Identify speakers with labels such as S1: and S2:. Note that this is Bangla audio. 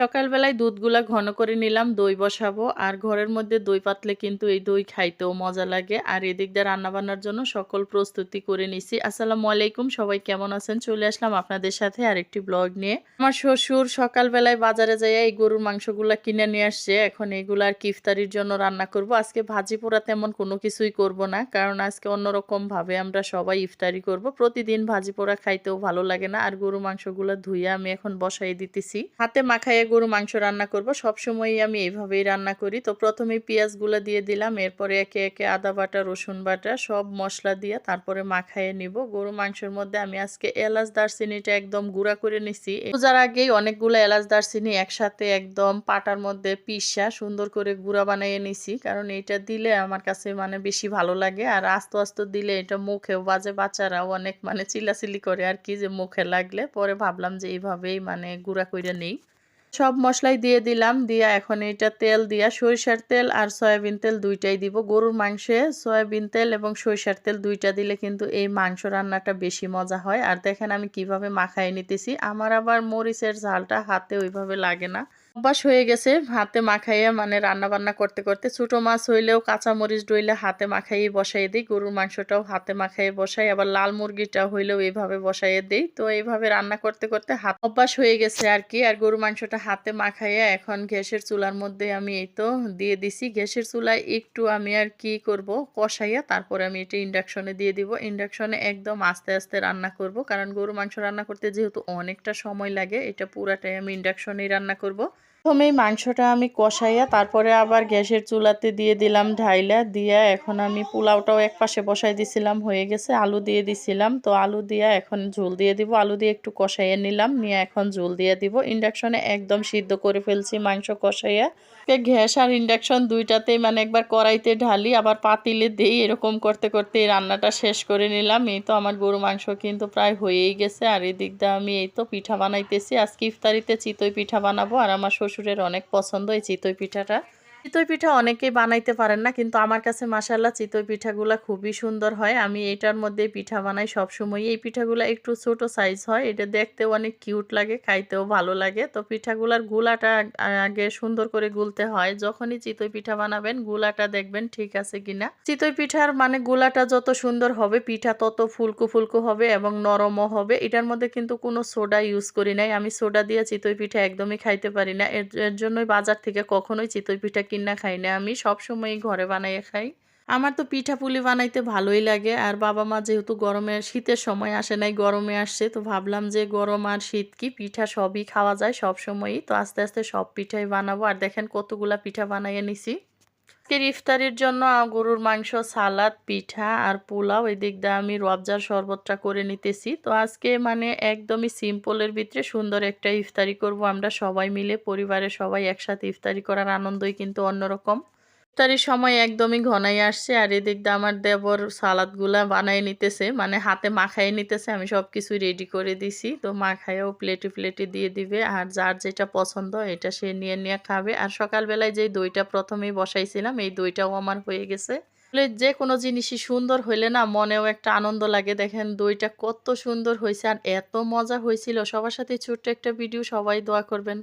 S1: সকালবেলায় দুধগুলা ঘন করে নিলাম, দই বসাবো। আর ঘরের মধ্যে দই পাতলে কিন্তু এই দই খাইতেও মজা লাগে। আর এদিক দিয়ে রান্নাবান্নার জন্য সকল প্রস্তুতি করে নিছি। আসসালামু আলাইকুম, সবাই কেমন আছেন? চলে আসলাম আপনাদের সাথে আরেকটি ব্লগ নিয়ে। আমার শ্বশুর সকালবেলায় বাজারে যাই এই গরুর মাংসগুলা কিনে নিয়ে আসছে। এখন এগুলো আর কিফতারির জন্য রান্না করব। আজকে ভাজি পোড়া তেমন কোনো কিছুই করব না, কারণ আজকে অন্যরকম ভাবে আমরা সবাই ইফতারি করব। প্রতিদিন ভাজি পোড়া খাইতেও ভালো লাগে না। আর গরু মাংসগুলো ধুয়ে আমি এখন বসাই দিতেছি। হাতে মাখাইয়ে গরু মাংস রান্না করব। সবসময়ই আমি এইভাবেই রান্না করি। তো প্রথমে পেঁয়াজগুলো দিয়ে দিলাম, এরপরে একে একে আদা বাটা, রসুন বাটা সব মশলা দিয়ে তারপরে মাখাইয়ে নিব। গরু মাংসের মধ্যে আমি আজকে এলাচ, দারচিনিটা একদম গুঁড়া করে নিছি। পূজার আগেই অনেকগুলো এলাচ, দারচিনি একসাথে একদম পাটার মধ্যে পিসা সুন্দর করে গুঁড়া বানিয়ে নিছি। কারণ এটা দিলে আমার কাছে মানে বেশি ভালো লাগে। আর আস্তে আস্তে দিলে এটা মুখেও, বাজে বাচ্চারাও অনেক মানে চিলাচিলি করে আর কি যে মুখে লাগলে। পরে ভাবলাম যে এইভাবেই মানে গুঁড়া করে নেই। সব মশলাই দিয়ে দিলাম, দিয়া এখন এটা তেল দিয়া সরিষার তেল আর সয়াবিন তেল দুইটাই দিব। গরুর মাংসে সয়াবিন তেল এবং সরিষার তেল দুইটা দিলে কিন্তু এই মাংস রান্নাটা বেশি মজা হয়। আর দেখেন আমি কীভাবে মাখায় নিতেছি। আমার আবার মরিচের ঝালটা হাতে ওইভাবে লাগে না। অভ্যাস হয়ে গেছে হাতে মাখাইয়া মানে রান্না বান্না করতে করতে। ছোটো মাছ হইলেও কাঁচা মরিচ ডইলে হাতে মাখাইয়ে বসাই দিই, গরুর মাংসটাও হাতে মাখাইয়ে বসাই, আবার লাল মুরগিটা হইলেও এইভাবে বসাইয়ে দিই। তো এইভাবে রান্না করতে করতে হাত অভ্যাস হয়ে গেছে আর কি। আর গরু মাংসটা হাতে মাখাইয়া এখন গ্যাসের চুলার মধ্যে আমি এই তো দিয়ে দিছি। গ্যাসের চুলায় একটু আমি আর কি করব? কষাইয়া তারপরে আমি এটা ইন্ডাকশনে দিয়ে দিব। ইন্ডাকশনে একদম আস্তে আস্তে রান্না করব। কারণ গরু মাংস রান্না করতে যেহেতু অনেকটা সময় লাগে, এটা পুরাটাই আমি ইন্ডাকশনেই রান্না করব। প্রথমে মাংসটা আমি কষাইয়া তারপরে আবার গ্যাসের চুলাতে দিয়ে দিলাম ঢাইলা, দিয়া এখন আমি পোলাওটাও এক পাশে বসাই দিছিলাম, হয়ে গেছে, আলু দিয়ে দিছিলাম। তো আলু দিয়া এখন ঝোল দিয়ে দিব, আলু দিয়ে একটু কষাইয়া নিলাম, নিয়ে এখন ঝোল দিয়ে দিব। ইন্ডাকশনে একদম সিদ্ধ করে ফেলছি মাংস কষাইয়া। গ্যাস আর ইন্ডাকশন দুইটাতেই মানে একবার কড়াইতে ঢালি, আবার পাতিলে দেই, এরকম করতে করতে রান্নাটা শেষ করে নিলাম। এই তো আমার গরু মাংস কিন্তু প্রায় হয়েই গেছে, আর এই দিক দিয়ে আমি এই তো পিঠা বানাইতেছি। আজকে ইফতারিতে চিতই পিঠা বানাবো, আর আমার শ্বশুরের অনেক পছন্দ এই চিতই পিঠাটা। চিতই পিঠা অনেকেই বানাইতে পারেন না, কিন্তু আমার কাছে মাসাল্লাহ চিতই পিঠাগুলো খুবই সুন্দর হয়। আমি এটার মধ্যে পিঠা বানাই সবসময় এই পিঠাগুলো একটু ছোট সাইজ হয়, এটা দেখতেও অনেক কিউট লাগে, খাইতেও ভালো লাগে। তো পিঠাগুলার গুলাটা আগে সুন্দর করে গুলতে হয়। যখনই চিতই পিঠা বানাবেন, গুলাটা দেখবেন ঠিক আছে কিনা। চিতই পিঠার মানে গুলাটা যত সুন্দর হবে, পিঠা তত ফুলকু ফুলকু হবে এবং নরমও হবে। এটার মধ্যে কিন্তু কোনো সোডা ইউজ করি নাই। আমি সোডা দিয়ে চিতই পিঠা একদমই খাইতে পারি না। এর এর জন্যই বাজার থেকে কখনোই চিতই পিঠা কিনা খাই না। আমি সব সময় ঘরে বানাইয়ে খাই। আমার তো পিঠা পুলি বানাইতে ভালোই লাগে। আর বাবা মা যেহেতু গরমে, শীতের সময় আসে নাই, গরমে আসছে, তো ভাবলাম যে গরম আর শীত কি পিঠা সবই খাওয়া যায় সব সময়ই। তো আস্তে আস্তে সব পিঠাই বানাবো। আর দেখেন কতগুলা পিঠা বানাইয়ে নিছি। আজকের ইফতারির জন্য গরুর মাংস, সালাদ, পিঠা আর পোলাও, এই দিক দিয়ে আমি রবজার শরবতটা করে নিতেছি। তো আজকে মানে একদমই সিম্পলের ভিতরে সুন্দর একটা ইফতারি করব। আমরা সবাই মিলে, পরিবারের সবাই একসাথে ইফতারি করার আনন্দই কিন্তু অন্যরকম। ইফতারির সময় একদমই ঘনাই আসছে আর এদিক দিয়ে আমার দেবর সালাদগুলা বানাই নিতেছে মানে হাতে মাখাই নিতেছে, আমি সব কিছুই রেডি করে দিছি। তো মাখাইও প্লেটে প্লেটে দিয়ে দিবে আর যার যেটা পছন্দ এটা সে নিয়ে নিয়ে খাবে। আর সকালবেলায় যেই দইটা প্রথমেই বসাইছিলাম, এই দইটাও আমার হয়ে গেছে। যে কোনো জিনিসই সুন্দর হইলে না মনেও একটা আনন্দ লাগে। দেখেন দইটা কত সুন্দর হয়েছে আর এত মজা হয়েছিল সবার সাথে ছোট্ট একটা ভিডিও, সবাই দোয়া করবেন।